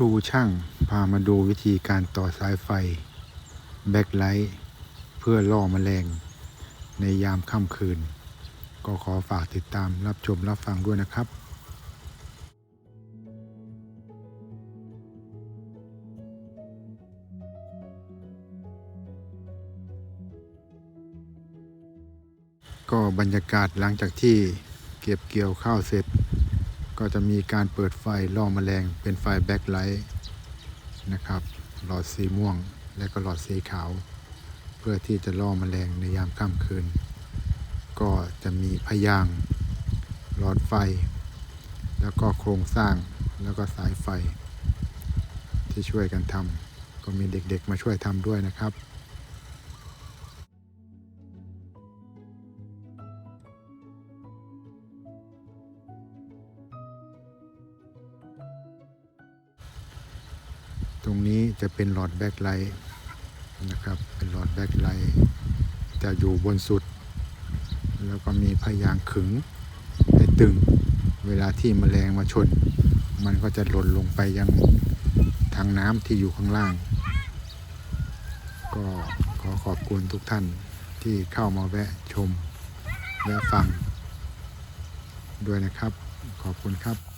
ครูช่างพามาดูวิธีการต่อสายไฟ แบ็คไลท์ เพื่อล่อแมลง ในยามค่ำคืน ก็ขอฝากติดตามรับชมรับฟังด้วยนะครับ ก็บรรยากาศหลังจากที่เก็บเกี่ยวข้าวเสร็จ ก็จะมีการเปิดไฟล่อแมลงเป็นไฟแบ็คไลท์นะครับ หลอดสีม่วงและก็หลอดสีขาว เพื่อที่จะล่อแมลงในยามค่ำคืน ก็จะมีพยางค์หลอดไฟ แล้วก็โครงสร้างแล้วก็สายไฟ ที่ช่วยกันทำก็มีเด็กๆมาช่วยทำด้วยนะครับ รงนี้จะเป็นหลอดแบ็คไลท์นะครับ เป็นหลอดแบ็คไลท์จะอยู่บนสุด แล้วก็มีพยางขึงให้ตึง เวลาที่แมลงมาชน มันก็จะหล่นลงไปยังทางน้ำที่อยู่ข้างล่าง ก็ขอขอบคุณทุกท่านที่เข้ามาแวะชม แวะฟัง ด้วยนะครับ ขอบคุณครับ